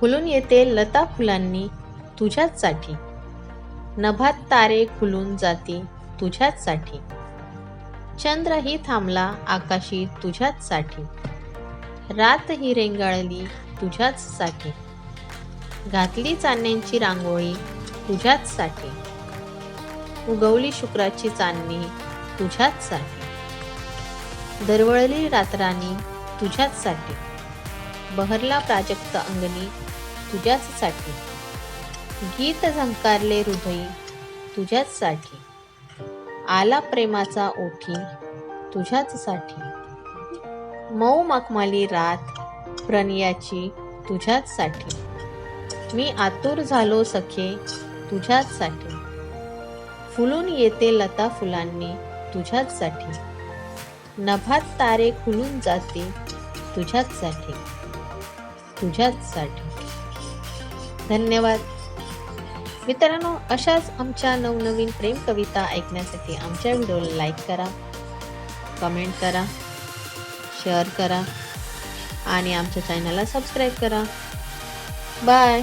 फुलून येते लता फुलांनी तुझ्याचसाठी. नभात तारे खुलून जाती तुझ्याचसाठी. चंद्रही थांबला आकाशी तुझ्याचसाठी. रात ही रेंगाळली तुझ्याचसाठी. घातली चांदण्यांची रांगोळी तुझ्याचसाठी. उगवली शुक्राची चांदणी तुझ्याचसाठी. दरवळली रात्रानी तुझ्याचसाठी. बहरला प्राजक्त अंगणी तुझ्याचसाठी. गीत झंकारले हृदयी तुझ्याचसाठी. आला प्रेमाचा ओठी तुझ्याचसाठी. मऊ मखमाली रात प्रणयाची तुझ्याचसाठी. मी आतुर झालो सखे तुझ्याचसाठी. फुलून येते लता फुलांनी तुझ्याचसाठी. नभात तारे खुलून जाते तुझ्याचसाठी. तुझ्याचसाठी. धन्यवाद. मित्रांनो अशाच आमच्या नवनवीन प्रेम कविता ऐकण्यासाठी आमच्या व्हिडिओला लाईक करा कमेंट करा शेअर करा आणि आमच्या चॅनलला सबस्क्राईब करा. बाय